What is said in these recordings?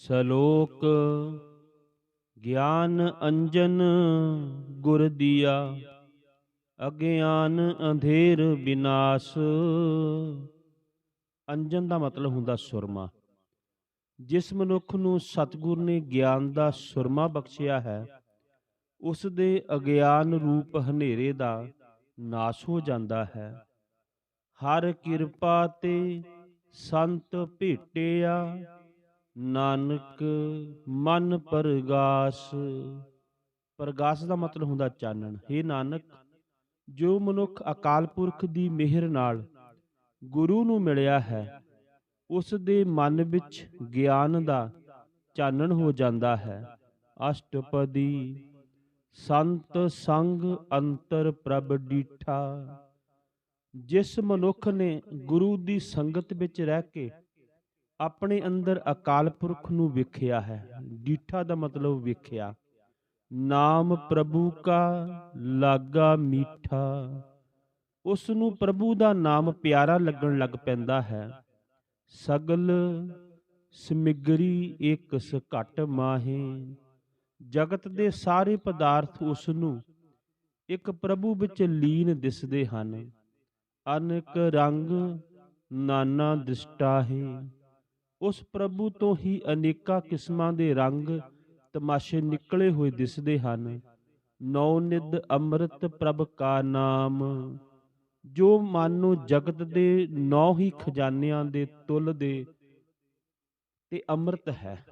ਸ਼ਲੋਕ ਗਿਆਨ ਅੰਜਨ ਗੁਰ ਦੀਆ, ਅਗਿਆਨ ਅੰਧੇਰ ਵਿਨਾਸ਼ ਅੰਜਨ ਦਾ ਮਤਲਬ ਹੁੰਦਾ ਸੁਰਮਾ। ਜਿਸ ਮਨੁੱਖ ਨੂੰ ਸਤਿਗੁਰ ਨੇ ਗਿਆਨ ਦਾ ਸੁਰਮਾ ਬਖਸ਼ਿਆ ਹੈ ਉਸ ਦੇ ਅਗਿਆਨ ਰੂਪ ਹਨੇਰੇ ਦਾ ਨਾਸ਼ ਹੋ ਜਾਂਦਾ ਹੈ। ਹਰ ਕਿਰਪਾ ਤੇ ਸੰਤ ਭੇਟਿਆ, ਨਾਨਕ ਮਨ ਪਰਗਾਸ। ਪਰਗਾਸ ਦਾ ਮਤਲਬ ਹੁੰਦਾ ਚਾਨਣ। हे ਨਾਨਕ, ਜੋ ਮਨੁੱਖ ਅਕਾਲ ਪੁਰਖ ਦੀ ਮਿਹਰ ਨਾਲ ਗੁਰੂ ਨੂੰ ਮਿਲਿਆ ਹੈ, ਉਸ ਦੇ ਮਨ ਵਿੱਚ ਗਿਆਨ ਦਾ ਚਾਨਣ ਹੋ ਜਾਂਦਾ ਹੈ। ਅਸ਼ਟਪਦੀ ਸੰਤ ਸੰਗ ਅੰਤਰ ਪ੍ਰਭ ਡੀਠਾ। ਜਿਸ ਮਨੁੱਖ ਨੇ ਗੁਰੂ ਦੀ ਸੰਗਤ ਵਿੱਚ ਰਹਿ ਕੇ ਆਪਣੇ ਅੰਦਰ ਅਕਾਲ ਪੁਰਖ ਨੂੰ ਵੇਖਿਆ ਹੈ, ਡੀਠਾ ਦਾ ਮਤਲਬ ਵੇਖਿਆ। ਨਾਮ ਪ੍ਰਭੂ ਕਾ ਲਾਗਾ ਮੀਠਾ। ਉਸ ਨੂੰ ਪ੍ਰਭੂ ਦਾ ਨਾਮ ਪਿਆਰਾ ਲੱਗਣ ਲੱਗ ਪੈਂਦਾ ਹੈ। ਸਗਲ ਸਮਿਗਰੀ ਏਕਸ ਘਟ ਮਾਹੇ। ਜਗਤ ਦੇ ਸਾਰੇ ਪਦਾਰਥ ਉਸ ਨੂੰ ਇੱਕ ਪ੍ਰਭੂ ਵਿੱਚ ਲੀਨ ਦਿਸਦੇ ਹਨ। ਅਨੇਕ ਰੰਗ ਨਾਨਾ ਦਿਸ਼ਟਾ ਹੈ। ਉਸ ਪ੍ਰਭੂ ਤੋਂ ਹੀ ਅਨੇਕਾਂ ਕਿਸਮਾਂ ਦੇ ਰੰਗ ਤਮਾਸ਼ੇ ਨਿਕਲੇ ਹੋਏ ਦਿਸਦੇ ਹਨ। ਨੌ ਨਿਦ ਅੰਮ੍ਰਿਤ ਪ੍ਰਭ ਕਾ ਨਾਮ, ਜੋ ਮਨ ਨੂੰ ਜਗਤ ਦੇ ਨੌ ਹੀ ਖਜ਼ਾਨਿਆਂ ਦੇ ਤੁਲ ਦੇ ਤੇ ਅੰਮ੍ਰਿਤ ਹੈ।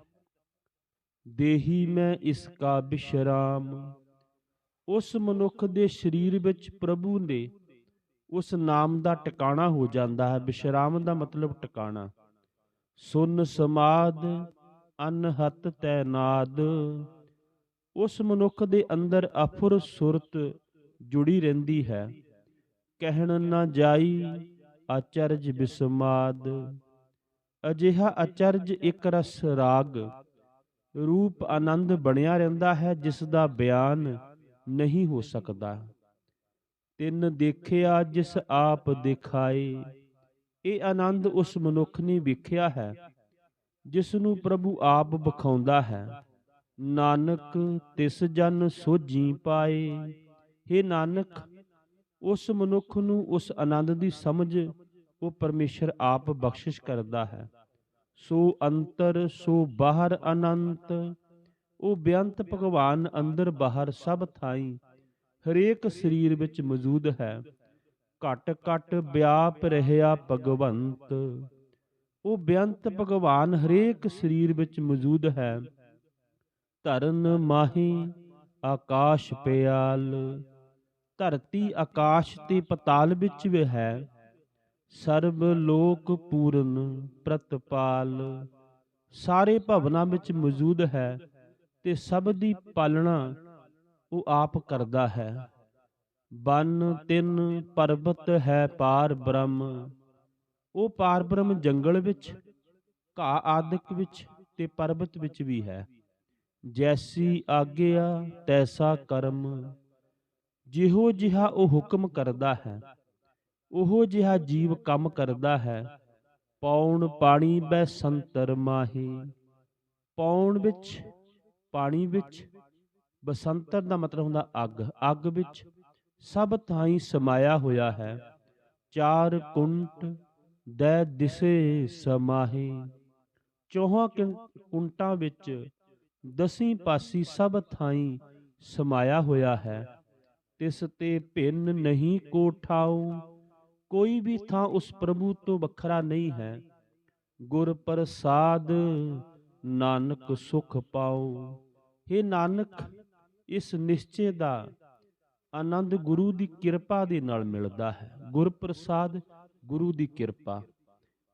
ਦੇਹੀ ਮੈਂ ਇਸ ਕਾ ਬਿਸ਼ਰਾਮ। ਉਸ ਮਨੁੱਖ ਦੇ ਸਰੀਰ ਵਿੱਚ ਪ੍ਰਭੂ ਨੇ ਉਸ ਨਾਮ ਦਾ ਟਿਕਾਣਾ ਹੋ ਜਾਂਦਾ ਹੈ। ਬਿਸ਼ਰਾਮ ਦਾ ਮਤਲਬ ਟਿਕਾਣਾ। ਸੁਨ ਸਮਾਦ ਅਨਹਤ ਤੈਨਾਦ ਉਸ ਮਨੁੱਖ ਦੇ ਅੰਦਰ ਅਫੁਰ ਸੁਰਤ ਜੁੜੀ ਰਹਿੰਦੀ ਹੈ। ਕਹਿਣ ਨਾ ਜਾਈ ਆਚਰਜ ਬਿਸਮਾਦ। ਅਜਿਹਾ ਅਚਰਜ ਇੱਕ ਰਸ ਰਾਗ ਰੂਪ ਆਨੰਦ ਬਣਿਆ ਰਹਿੰਦਾ ਹੈ, ਜਿਸ ਦਾ ਬਿਆਨ ਨਹੀਂ ਹੋ ਸਕਦਾ। ਤਿੰਨ ਦੇਖਿਆ, ਜਿਸ ਆਪ ਦਿਖਾਏ। ਇਹ ਆਨੰਦ ਉਸ ਮਨੁੱਖ ਨੇ ਵੇਖਿਆ ਹੈ, ਜਿਸ ਨੂੰ ਪ੍ਰਭੂ ਆਪ ਬਖਾਉਂਦਾ ਹੈ। ਨਾਨਕ, ਤਿਸ ਜਨ ਸੋਝੀ ਪਾਏ। हे ਨਾਨਕ, ਉਸ ਮਨੁੱਖ ਨੂੰ ਉਸ ਆਨੰਦ ਦੀ ਸਮਝ ਉਹ ਪਰਮੇਸ਼ਰ ਆਪ ਬਖਸ਼ਿਸ਼ ਕਰਦਾ ਹੈ। ਸੋ ਅੰਤਰ, ਸੋ ਬਾਹਰ ਅਨੰਤ। ਉਹ ਬੇਅੰਤ ਭਗਵਾਨ ਅੰਦਰ ਬਾਹਰ ਸਭ ਥਾਈ, ਹਰੇਕ ਸਰੀਰ ਵਿੱਚ ਮੌਜੂਦ ਹੈ। ਘਟ ਘਟ ਵਿਆਪ ਰਹਿਆ ਭਗਵੰਤ। ਉਹ ਬੇਅੰਤ ਭਗਵਾਨ ਹਰੇਕ ਸਰੀਰ ਵਿੱਚ ਮੌਜੂਦ ਹੈ। ਧਰਨ ਮਾਹੀ ਆਕਾਸ਼ ਪਿਆਲ। ਧਰਤੀ ਆਕਾਸ਼ ਤੇ ਪਤਾਲ ਵਿੱਚ ਵੀ ਹੈ। ਸਰਬ ਲੋਕ ਪੂਰਨ ਪ੍ਰਤਪਾਲ। ਸਾਰੇ ਭਵਨਾਂ ਵਿੱਚ ਮੌਜੂਦ ਹੈ ਤੇ ਸਭ ਦੀ ਪਾਲਣਾ ਉਹ ਆਪ ਕਰਦਾ ਹੈ। ਬਨ ਤਿੰਨ ਪਰਬਤ ਹੈ ਪਾਰ ਬ੍ਰਹਮ। ਉਹ ਪਾਰ ਬ੍ਰਹਮ ਜੰਗਲ ਵਿੱਚ, ਘਾਹ ਆਦਿਕ ਵਿੱਚ ਤੇ ਪਰਬਤ ਵਿੱਚ ਵੀ ਹੈ। ਜੈਸੀ ਆਗਿਆ, ਤੈਸਾ ਕਰਮ। ਜਿਹੋ ਜਿਹਾ ਉਹ ਹੁਕਮ ਕਰਦਾ ਹੈ ਉਹੋ ਜਿਹਾ ਜੀਵ ਕੰਮ ਕਰਦਾ ਹੈ। ਪੌਣ ਪਾਣੀ ਬੈ ਸੰਤਰ ਮਾਹੀ। ਪੌਣ ਵਿੱਚ, ਪਾਣੀ ਵਿੱਚ ਬਸੰਤਰ ਦਾ ਮਤਲਬ ਹੁੰਦਾ ਅੱਗ। ਅੱਗ ਵਿੱਚ ਸਭ ਥਾਈ ਸਮਾਇਆ ਹੋਇਆ ਹੈ। ਚਾਰ ਕੁੰਟ ਦੈ ਦਿਸੇ ਸਮਾਹੀ। ਚੌਹਾਂ ਕੁੰਟਾਂ ਵਿੱਚ ਦਸੀਂ ਪਾਸੀ ਸਭ ਥਾਈ ਸਮਾਇਆ ਹੋਇਆ ਹੈ। ਤਿਸ ਤੇ ਭਿੰਨ ਨਹੀਂ ਕੋਠਾਉ ਕੋਈ ਵੀ ਥਾਂ ਉਸ ਪ੍ਰਭੂ ਤੋਂ ਵੱਖਰਾ ਨਹੀਂ ਹੈ। ਗੁਰ ਪ੍ਰਸਾਦ, ਨਾਨਕ ਸੁਖ ਪਾਓ। हे ਨਾਨਕ, ਇਸ ਨਿਸ਼ਚੇ ਦਾ ਆਨੰਦ ਗੁਰੂ ਦੀ ਕਿਰਪਾ ਦੇ ਨਾਲ ਮਿਲਦਾ ਹੈ। ਗੁਰ ਪ੍ਰਸਾਦ, ਗੁਰੂ ਦੀ ਕਿਰਪਾ।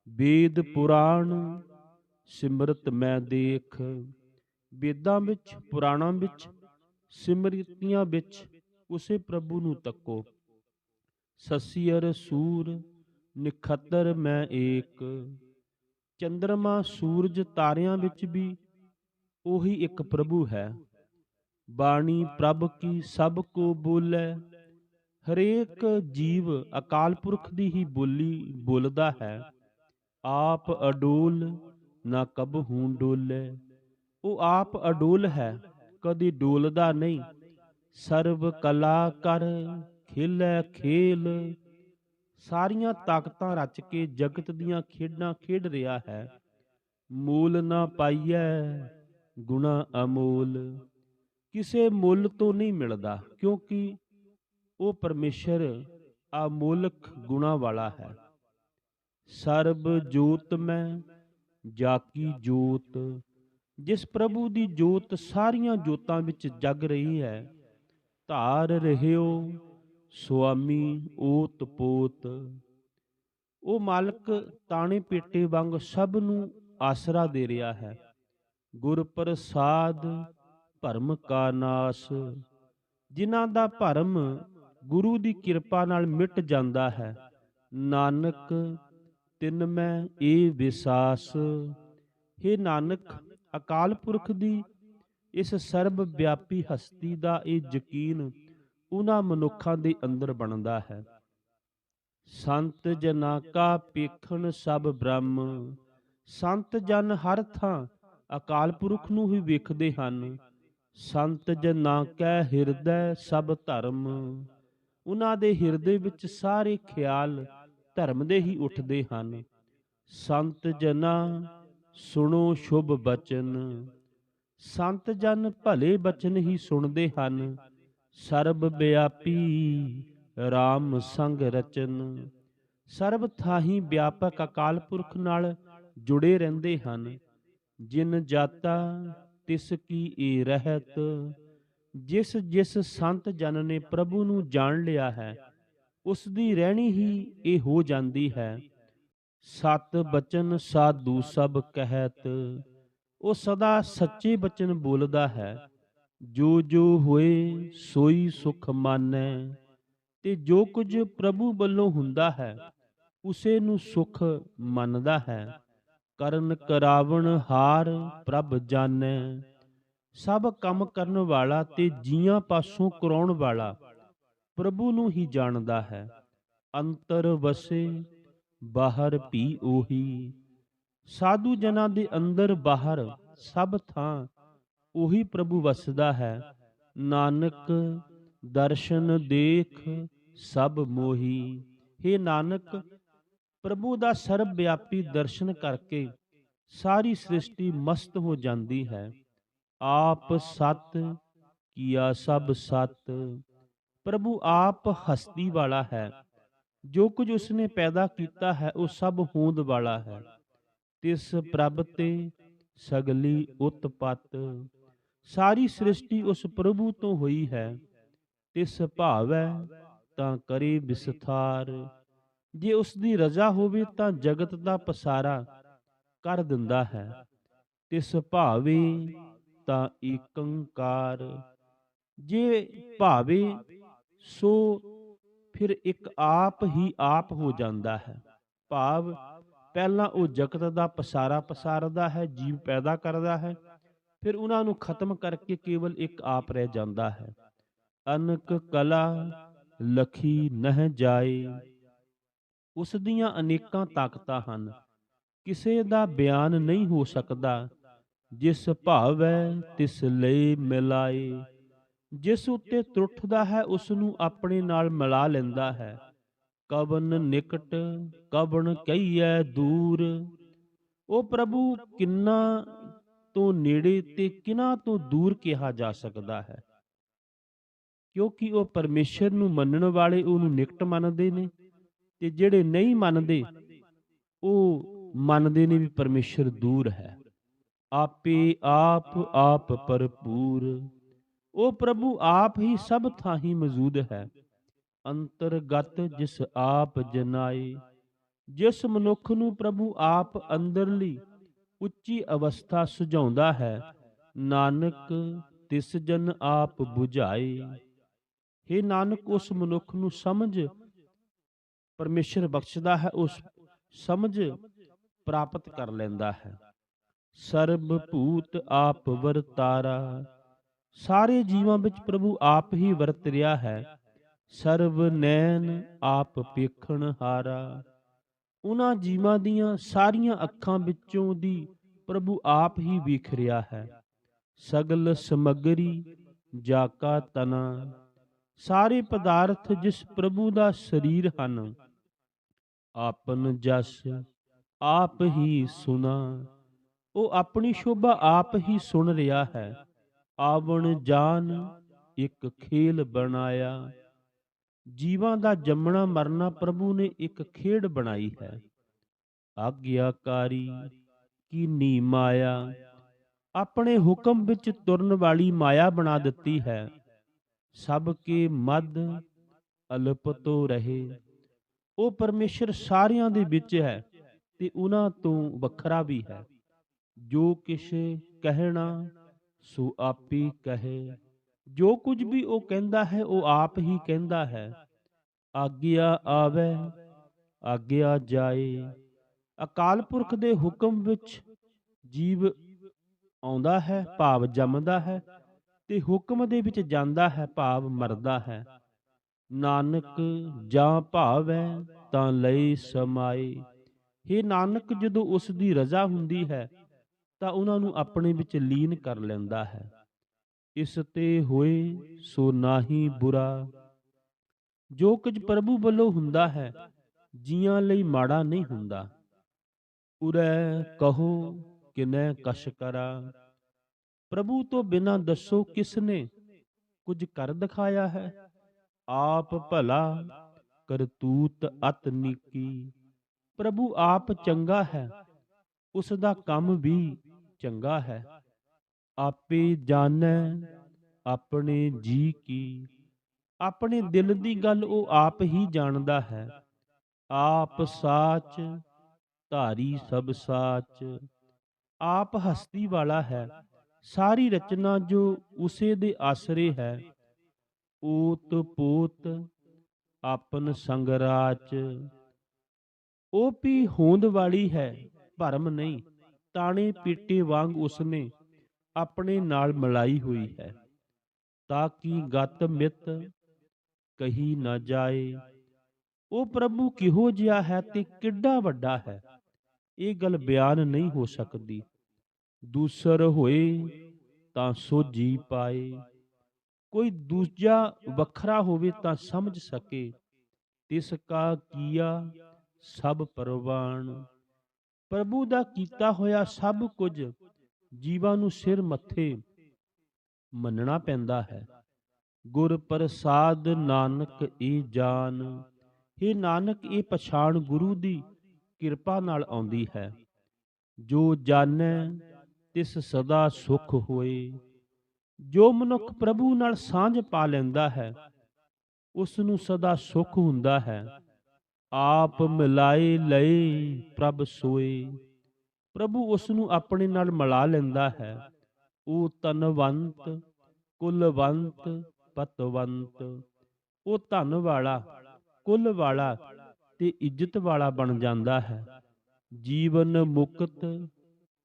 ਵੇਦ ਪੁਰਾਣ, ਸਿਮਰਤ ਮੈਂ ਦੇਖ। ਵੇਦਾਂ ਵਿੱਚ, ਪੁਰਾਣਾਂ ਵਿੱਚ, ਸਿਮਰਤੀਆਂ ਵਿੱਚ ਉਸੇ ਪ੍ਰਭੂ ਨੂੰ ਤੱਕੋ। ਸਸੀਅਰ ਸੂਰ, ਨਿਖੱਤਰ ਮੈਂ ਏਕ। ਚੰਦਰਮਾ ਸੂਰਜ ਤਾਰਿਆਂ ਵਿੱਚ ਵੀ ਉਹੀ ਇੱਕ ਪ੍ਰਭੂ ਹੈ। ਬਾਣੀ ਪ੍ਰਭ ਕੀ ਸਭ ਕੋ ਬੋਲੇ। ਹਰੇਕ ਜੀਵ ਅਕਾਲ ਪੁਰਖ ਦੀ ਹੀ ਬੋਲੀ ਬੋਲਦਾ ਹੈ। ਆਪ ਅਡੋਲ ਨਾ ਕਬ ਕਬਹੂ ਡੋਲੇ। ਉਹ ਆਪ ਅਡੋਲ ਹੈ, ਕਦੀ ਡੋਲਦਾ ਨਹੀਂ। ਸਰਬ ਕਲਾ ਕਰ ਖੇਲੈ, ਖੇਲ। ਸਾਰੀਆਂ ਤਾਕਤਾਂ ਰਚ ਕੇ ਜਗਤ ਦੀਆਂ ਖੇਡਾਂ ਖੇਡ ਰਿਹਾ ਹੈ। ਮੂਲ ਨਾ ਪਾਈਐ, ਗੁਣਾ ਅਮੋਲ। ਕਿਸੇ ਮੁੱਲ ਤੋਂ ਨਹੀਂ ਮਿਲਦਾ, ਕਿਉਂਕਿ ਉਹ ਪਰਮੇਸ਼ਰ, ਅਮੋਲਕ ਗੁਣਾ ਵਾਲਾ ਹੈ। ਸਰਬ ਜੋਤ ਮੈਂ, ਜਾਕੀ ਜੋਤ। ਜਿਸ ਪ੍ਰਭੂ ਦੀ ਜੋਤ ਸਾਰੀਆਂ ਜੋਤਾਂ ਵਿੱਚ ਜਗ ਰਹੀ ਹੈ, ਧਾਰ ਰਹਿਓ ਸੁਆਮੀ ਓਤ ਪੋਤ ਉਹ ਮਾਲਕ ਤਾਣੇ ਪੇਟੇ ਵਾਂਗ ਸਭ ਨੂੰ ਆਸਰਾ ਦੇ ਰਿਹਾ ਹੈ। ਗੁਰ ਪ੍ਰਸਾਦ ਭਰਮ ਕਾ ਨਾਸ। ਜਿਨ੍ਹਾਂ ਦਾ ਭਰਮ ਗੁਰੂ ਦੀ ਕਿਰਪਾ ਨਾਲ ਮਿਟ ਜਾਂਦਾ ਹੈ। ਨਾਨਕ, ਤਿਨ ਮੈਂ ਇਹ ਵਿਸਾਸ। हे ਨਾਨਕ, ਅਕਾਲ ਪੁਰਖ ਦੀ ਇਸ ਸਰਬ ਵਿਆਪੀ ਹਸਤੀ ਦਾ ਇਹ ਯਕੀਨ ਉਹਨਾਂ ਮਨੁੱਖਾਂ ਦੇ ਅੰਦਰ ਬਣਦਾ ਹੈ। ਸੰਤ ਜਨਾ ਕਾ ਪੇਖਣ ਸਭ ਬ੍ਰਹਮ। ਸੰਤ ਜਨ ਹਰ ਥਾਂ ਅਕਾਲ ਪੁਰਖ ਨੂੰ ਹੀ ਵੇਖਦੇ ਹਨ। ਸੰਤ ਜਨਾ ਕੈ ਹਿਰਦੈ ਸਭ ਧਰਮ। ਉਹਨਾਂ ਦੇ ਹਿਰਦੇ ਵਿੱਚ ਸਾਰੇ ਖਿਆਲ ਧਰਮ ਦੇ ਹੀ ਉੱਠਦੇ ਹਨ। ਸੰਤ ਜਨਾ, ਸੁਣੋ ਸ਼ੁਭ ਬਚਨ। ਸੰਤ ਜਨ ਭਲੇ ਬਚਨ ਹੀ ਸੁਣਦੇ ਹਨ। ਸਰਬ ਵਿਆਪੀ RAM ਸੰਗ ਰਚਨ। ਸਰਬ ਥਾਹੀ ਵਿਆਪਕ ਅਕਾਲ ਪੁਰਖ ਨਾਲ ਜੁੜੇ ਰਹਿੰਦੇ ਹਨ। ਜਿਨ ਜਾਤਾ ਤਿਸ ਕੀ ਏ ਰਹਿਤ। ਜਿਸ ਜਿਸ ਸੰਤ ਜਨ ਨੇ ਪ੍ਰਭੂ ਨੂੰ ਜਾਣ ਲਿਆ ਹੈ, ਉਸ ਦੀ ਰਹਿਣੀ ਹੀ ਇਹ ਹੋ ਜਾਂਦੀ ਹੈ। ਸਤ ਬਚਨ ਸਾਧੂ ਸਭ ਕਹਿਤ। ਉਹ ਸਦਾ ਸੱਚੇ ਬਚਨ ਬੋਲਦਾ ਹੈ। ਜੋ ਜੋ ਹੋਏ ਸੋਈ ਸੁਖ ਮਾਨੈ, ਤੇ ਜੋ ਕੁਝ ਪ੍ਰਭੂ ਵੱਲੋਂ ਹੁੰਦਾ ਹੈ, ਉਸੇ ਨੂੰ ਸੁਖ ਮੰਨਦਾ ਹੈ। ਕਰਨ ਕਰਾਵਣ ਹਾਰ ਪ੍ਰਭ ਜਾਣੈ। ਸਭ ਕੰਮ ਕਰਨ ਵਾਲਾ ਤੇ ਜੀਆਂ ਪਾਸੋਂ ਕਰਾਉਣ ਵਾਲਾ ਪ੍ਰਭੂ ਨੂੰ ਹੀ ਜਾਣਦਾ ਹੈ। ਅੰਤਰ ਵਸੇ, ਬਾਹਰ ਵੀ ਉਹੀ। ਸਾਧੂ ਜਨਾਂ ਦੇ ਅੰਦਰ ਬਾਹਰ ਸਭ ਥਾਂ ਉਹੀ ਪ੍ਰਭੂ ਵਸਦਾ ਹੈ। ਨਾਨਕ ਦਰਸ਼ਨ ਦੇਖ ਸਭ ਮੋਹੀ। हे ਨਾਨਕ, ਪ੍ਰਭੂ ਦਾ ਸਰਬ ਵਿਆਪੀ ਦਰਸ਼ਨ ਕਰਕੇ ਸਾਰੀ ਸ੍ਰਿਸ਼ਟੀ ਮਸਤ ਹੋ ਜਾਂਦੀ ਹੈ। ਆਪ ਸਤ ਕੀਆ ਸਭ ਸਤ। ਪ੍ਰਭੂ ਆਪ ਹਸਤੀ ਵਾਲਾ ਹੈ। ਜੋ ਕੁਝ ਉਸਨੇ ਪੈਦਾ ਕੀਤਾ ਹੈ, ਉਹ ਸਭ ਹੋਂਦ ਵਾਲਾ ਹੈ। ਤਿਸ ਪ੍ਰਭ ਤੇ ਸਗਲੀ ਉਤਪਤ। ਸਾਰੀ ਸ੍ਰਿਸ਼ਟੀ ਉਸ ਪ੍ਰਭੂ ਤੋਂ ਹੋਈ ਹੈ। ਤਿਸ ਭਾਵੈ ਤਾਂ ਕਰੇ ਵਿਸਥਾਰ। ਜੇ ਉਸ ਦੀ ਰਜ਼ਾ ਹੋਵੇ ਤਾਂ ਜਗਤ ਦਾ ਪਸਾਰਾ ਕਰ ਦਿੰਦਾ ਹੈ। ਤਿਸ ਭਾਵੇ ਤਾਂ ਏਕੰਕਾਰ। ਜੇ ਭਾਵੇ ਸੋ ਫਿਰ ਇੱਕ ਆਪ ਹੀ ਆਪ ਹੋ ਜਾਂਦਾ ਹੈ। ਭਾਵ ਪਹਿਲਾਂ ਉਹ ਜਗਤ ਦਾ ਪਸਾਰਾ ਪਸਾਰਦਾ ਹੈ, ਜੀਵ ਪੈਦਾ ਕਰਦਾ ਹੈ। ਫਿਰ ਉਹਨਾਂ ਨੂੰ ਖਤਮ ਕਰਕੇ ਕੇਵਲ ਇੱਕ ਆਪ ਰਹਿ ਜਾਂਦਾ ਹੈ। ਅਨਕ ਕਲਾ ਲਖੀ ਨਹਿ ਜਾਏ। ਉਸ ਦੀਆਂ ਅਨੇਕਾਂ ਤਾਕਤਾਂ ਹਨ। ਕਿਸੇ ਦਾ ਬਿਆਨ ਨਹੀਂ ਹੋ ਸਕਦਾ। ਜਿਸ ਭਾਵੈ ਤਿਸ ਲਈ ਮਿਲਾਏ। ਜਿਸ ਉੱਤੇ ਤਰੁੱਠਦਾ ਹੈ ਉਸ ਨੂੰ ਆਪਣੇ ਨਾਲ ਮਿਲਾ ਲੈਂਦਾ ਹੈ। ਕਵਨ ਨਿਕਟ ਕਵਨ ਕਈਐ ਦੂਰ। ਉਹ ਪ੍ਰਭੂ ਕਿੰਨਾ ਤੋਂ ਨੇੜੇ ਤੇ ਕਿਨਾਂ ਤੋਂ ਦੂਰ ਕਿਹਾ ਜਾ ਸਕਦਾ ਹੈ? ਕਿਉਂਕਿ ਉਹ ਪਰਮੇਸ਼ਰ ਨੂੰ ਮੰਨਣ ਵਾਲੇ ਉਹਨੂੰ ਨਿਕਟ ਮੰਨਦੇ ਨੇ ਤੇ ਜਿਹੜੇ ਨਹੀਂ ਮੰਨਦੇ, ਉਹ ਮੰਨਦੇ ਨੇ ਵੀ ਪਰਮੇਸ਼ਰ ਦੂਰ ਹੈ। ਆਪੇ ਆਪ ਆਪ ਭਰਪੂਰ। ਉਹ ਪ੍ਰਭੂ ਆਪ ਹੀ ਸਭ ਥਾਂ ਹੀ ਮੌਜੂਦ ਹੈ। ਅੰਤਰਗਤ ਜਿਸ ਆਪ ਜਨਾਏ, ਜਿਸ ਮਨੁੱਖ ਨੂੰ ਪ੍ਰਭੂ ਆਪ ਅੰਦਰਲੀ ਉੱਚੀ ਅਵਸਥਾ ਸੁਝਾਉਂਦਾ ਹੈ, ਨਾਨਕ ਤਿਸ ਜਨ ਆਪ 부ਝਾਏ हे ਨਾਨਕ, ਉਸ ਮਨੁੱਖ ਨੂੰ ਸਮਝ, ਪਰਮੇਸ਼ਰ ਬਖਸ਼ਦਾ ਹੈ, ਉਸ ਸਮਝ ਪ੍ਰਾਪਤ ਕਰ ਲੈਂਦਾ ਹੈ। ਸਰਬ ਭੂਤ ਆਪ ਵਰਤਾਰਾ ਸਾਰੇ ਜੀਵਾਂ ਵਿੱਚ ਪ੍ਰਭੂ ਆਪ ਹੀ ਵਰਤ ਰਿਹਾ ਹੈ। ਸਰਬ ਨੈਣ ਆਪ ਪੇਖਣ ਹਾਰਾ, ਉਹਨਾਂ ਜੀਵਾਂ ਦੀਆਂ ਸਾਰੀਆਂ ਅੱਖਾਂ ਵਿੱਚੋਂ ਦੀ ਪ੍ਰਭੂ ਆਪ ਹੀ ਵੇਖ ਰਿਹਾ ਹੈ। ਸਗਲ ਸਮਗਰੀ ਜਾ ਤਨਾ। ਸਾਰੇ ਪਦਾਰਥ ਜਿਸ ਪ੍ਰਭੂ ਦਾ ਸਰੀਰ ਹਨ, ਆਪਨ ਜਸ ਆਪ ਹੀ ਸੁਨਾ। ਉਹ ਆਪਣੀ ਸ਼ੋਭਾ ਆਪ ਹੀ ਸੁਣ ਰਿਹਾ ਹੈ। ਆਵਣ ਜਾਨ ਇੱਕ ਖੇਲ ਬਣਾਇਆ। ਜੀਵਾਂ ਦਾ ਜੰਮਣਾ ਮਰਨਾ ਪ੍ਰਭੂ ਨੇ ਇੱਕ ਖੇਡ ਬਣਾਈ ਹੈ। ਆਗਿਆਕਾਰੀ ਕੀਨੀ ਮਾਇਆ? ਆਪਣੇ ਹੁਕਮ ਵਿੱਚ ਤੁਰਨ ਵਾਲੀ ਮਾਇਆ ਬਣਾ ਦਿੱਤੀ ਹੈ। ਸਭ ਕੇ ਮਦ ਅਲਪ ਤੋਂ ਰਹੇ। ਉਹ ਪਰਮੇਸ਼ਰ ਸਾਰਿਆਂ ਦੇ ਵਿੱਚ ਹੈ ਤੇ ਉਹਨਾਂ ਤੋਂ ਵੱਖਰਾ ਵੀ ਹੈ। ਜੋ ਕਿਸੇ ਕਹਿਣਾ, ਸੋ ਆਪੀ ਕਹੇ। ਜੋ ਕੁਝ ਵੀ ਉਹ ਕਹਿੰਦਾ ਹੈ, ਉਹ ਆਪ ਹੀ ਕਹਿੰਦਾ ਹੈ। ਆਗਿਆ ਆਵੇ, ਆਗਿਆ ਜਾਏ। ਅਕਾਲ ਪੁਰਖ ਦੇ ਹੁਕਮ ਵਿੱਚ ਜੀਵ ਆਉਂਦਾ ਹੈ, ਭਾਵ ਜੰਮਦਾ ਹੈ ਤੇ ਹੁਕਮ ਦੇ ਵਿੱਚ ਜਾਂਦਾ ਹੈ, ਭਾਵ ਮਰਦਾ ਹੈ। ਨਾਨਕ ਜਾਂ ਭਾਵੈ ਤਾਂ ਲਈ ਸਮਾਏ। हे ਨਾਨਕ, ਜਦੋਂ ਉਸ ਦੀ ਰਜ਼ਾ ਹੁੰਦੀ ਹੈ, ਤਾਂ ਉਹਨਾਂ ਨੂੰ ਆਪਣੇ ਵਿੱਚ ਲੀਨ ਕਰ ਲੈਂਦਾ ਹੈ। ਇਸ ਤੇ ਹੋਏ ਸੋ ਨਾਹੀ ਬੁਰਾ। ਜੋ ਕੁਝ ਪ੍ਰਭੂ ਵੱਲੋਂ ਹੁੰਦਾ ਹੈ, ਜੀਆਂ ਲਈ ਮਾੜਾ ਨਹੀਂ ਹੁੰਦਾ। ਉਰੈ ਕਹੋ ਕਿਨੈ ਕਸ਼ ਕਰਾ। ਪ੍ਰਭੂ ਤੋਂ ਬਿਨਾ ਦੱਸੋ ਕਿਸ ਨੇ ਕੁਝ ਕਰ ਦਿਖਾਇਆ ਹੈ? ਆਪ ਭਲਾ ਕਰਤੂਤ ਅਤ ਨੀਕੀ। ਪ੍ਰਭੂ ਆਪ ਚੰਗਾ ਹੈ ਉਸ ਦਾ ਕੰਮ ਵੀ ਚੰਗਾ ਹੈ। ਆਪੇ ਜਾਣੈ ਆਪਣੇ ਜੀ ਕੀ। ਆਪਣੇ ਦਿਲ ਦੀ ਗੱਲ ਉਹ ਆਪ ਹੀ ਜਾਣਦਾ ਹੈ। ਆਪ ਸਾਚ ਧਾਰੀ ਸਭ ਸਾਚ। ਆਪ ਹਸਤੀ ਵਾਲਾ ਹੈ। ਸਾਰੀ ਰਚਨਾ ਜੋ ਉਸੇ ਦੇ ਆਸਰੇ ਹੈ। ਓਤ ਪੋਤ ਆਪਨ ਸੰਗਰਾਚ। ਉਹ ਵੀ ਹੋਂਦ ਵਾਲੀ ਹੈ ਭਰਮ ਨਹੀਂ। ਤਾਣੇ ਪੀਟੇ ਵਾਂਗ ਉਸਨੇ ਆਪਣੇ ਨਾਲ ਮਿਲਾਈ ਹੋਈ ਹੈ। ਤਾਂ ਕਿ ਗਤ ਮਿਤ ਕਹੀ ਨਾ ਜਾਏ। ਉਹ ਪ੍ਰਭੂ ਕਿਹੋ ਜਿਹਾ ਹੈ ਤੇ ਕਿੱਡਾ ਵੱਡਾ ਹੈ। ਇਹ ਗੱਲ ਬਿਆਨ ਨਹੀਂ ਹੋ ਸਕਦੀ। ਦੂਸਰ ਹੋਏ ਤਾਂ ਸੋਝੀ ਪਾਏ। ਕੋਈ ਦੂਜਾ ਵੱਖਰਾ ਹੋਵੇ ਤਾਂ ਸਮਝ ਸਕੇ। ਤਿਸ ਕਾ ਕੀਆ ਸਭ ਪਰਵਾਨ ਪ੍ਰਭੂ ਦਾ ਕੀਤਾ ਹੋਇਆ ਸਭ ਕੁਝ ਜੀਵਾਂ ਨੂੰ ਸਿਰ ਮੱਥੇ ਮੰਨਣਾ ਪੈਂਦਾ ਹੈ। ਗੁਰ ਪ੍ਰਸਾਦ ਨਾਨਕ ਇਹ ਜਾਨ। ਇਹ ਨਾਨਕ, ਇਹ ਪਛਾਣ ਗੁਰੂ ਦੀ ਕਿਰਪਾ ਨਾਲ ਆਉਂਦੀ ਹੈ। ਜੋ ਜਾਣੈ, ਤਿਸ ਸਦਾ ਸੁਖ ਹੋਏ। ਜੋ ਮਨੁੱਖ ਪ੍ਰਭੂ ਨਾਲ ਸਾਂਝ ਪਾ ਲੈਂਦਾ ਹੈ ਉਸ ਨੂੰ ਸਦਾ ਸੁਖ ਹੁੰਦਾ ਹੈ। ਆਪ ਮਿਲਾਏ ਲਈ ਪ੍ਰਭ ਸੋਏ। ਪ੍ਰਭੂ ਉਸ ਨੂੰ ਆਪਣੇ ਨਾਲ ਮਿਲਾ ਲੈਂਦਾ ਹੈ। ਉਹ ਤਨਵੰਤ ਕੁਲਵੰਤ, ਪਤਵੰਤ। ਉਹ ਧਨ ਵਾਲਾ, ਕੁਲ ਵਾਲਾ ਤੇ ਇੱਜ਼ਤ ਵਾਲਾ ਬਣ ਜਾਂਦਾ ਹੈ। ਜੀਵਨ ਮੁਕਤ,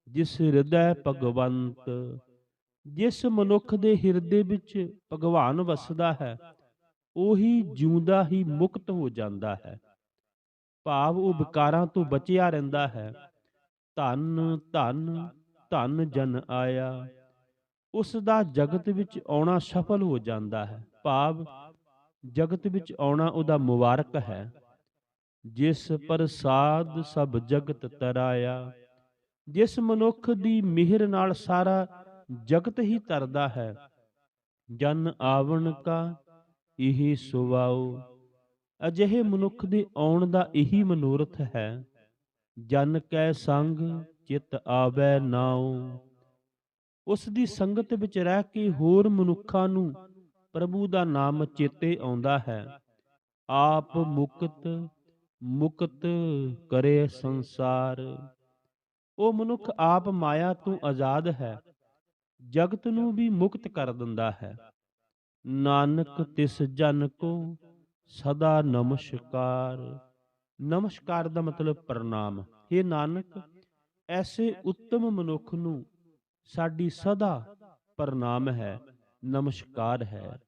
ਜਿਸ ਹਿਰਦੈ ਭਗਵੰਤ, ਜਿਸ ਮਨੁੱਖ ਦੇ ਹਿਰਦੇ ਵਿੱਚ ਭਗਵਾਨ ਵਸਦਾ ਹੈ, ਉਹੀ ਜਿਉਂਦਾ ਹੀ ਮੁਕਤ ਹੋ ਜਾਂਦਾ ਹੈ। ਭਾਵ ਉਹ ਵਿਕਾਰਾਂ ਤੋਂ ਬਚਿਆ ਰਹਿੰਦਾ ਹੈ। ਧਨ ਧਨ ਧਨ ਜਨ ਆਇਆ। ਉਸ ਦਾ ਜਗਤ ਵਿੱਚ ਆਉਣਾ ਸਫਲ ਹੋ ਜਾਂਦਾ ਹੈ। ਭਾਵ ਜਗਤ ਵਿੱਚ ਆਉਣਾ ਉਹਦਾ ਮੁਬਾਰਕ ਹੈ। ਜਿਸ ਪ੍ਰਸਾਦ ਸਭ ਜਗਤ ਤਰਾਇਆ, ਜਿਸ ਮਨੁੱਖ ਦੀ ਮਿਹਰ ਨਾਲ ਸਾਰਾ ਜਗਤ ਹੀ ਤਰਦਾ ਹੈ, ਜਨ ਆਵਣ ਕਾ ਇਹ ਸੁਵਾਉ ਅਜਿਹੇ ਮਨੁੱਖ ਦੇ ਆਉਣ ਦਾ ਇਹੀ ਮਨੋਰਥ ਹੈ, ਜਨ ਕੈ ਸੰਗ ਚਿਤ ਆਵੈ ਨਾਉ। ਉਸ ਦੀ ਸੰਗਤ ਵਿੱਚ ਰਹਿ ਕੇ ਹੋਰ ਮਨੁੱਖਾਂ ਨੂੰ ਪ੍ਰਭੂ ਦਾ ਨਾਮ ਚੇਤੇ ਆਉਂਦਾ ਹੈ, ਆਪ ਮੁਕਤ ਮੁਕਤ ਕਰੇ ਸੰਸਾਰ। ਉਹ ਮਨੁੱਖ ਆਪ ਮਾਇਆ ਤੋਂ ਆਜ਼ਾਦ ਹੈ। ਜਗਤ ਨੂੰ ਵੀ ਮੁਕਤ ਕਰ ਦਿੰਦਾ ਹੈ। ਨਾਨਕ ਤਿਸ ਜਨ ਕੋ ਸਦਾ ਨਮਸਕਾਰ। ਨਮਸਕਾਰ ਦਾ ਮਤਲਬ ਪ੍ਰਣਾਮ। हे ਨਾਨਕ, ਐਸੇ ਉੱਤਮ ਮਨੁੱਖ ਨੂੰ ਸਾਡੀ ਸਦਾ ਪ੍ਰਣਾਮ ਹੈ, ਨਮਸਕਾਰ ਹੈ।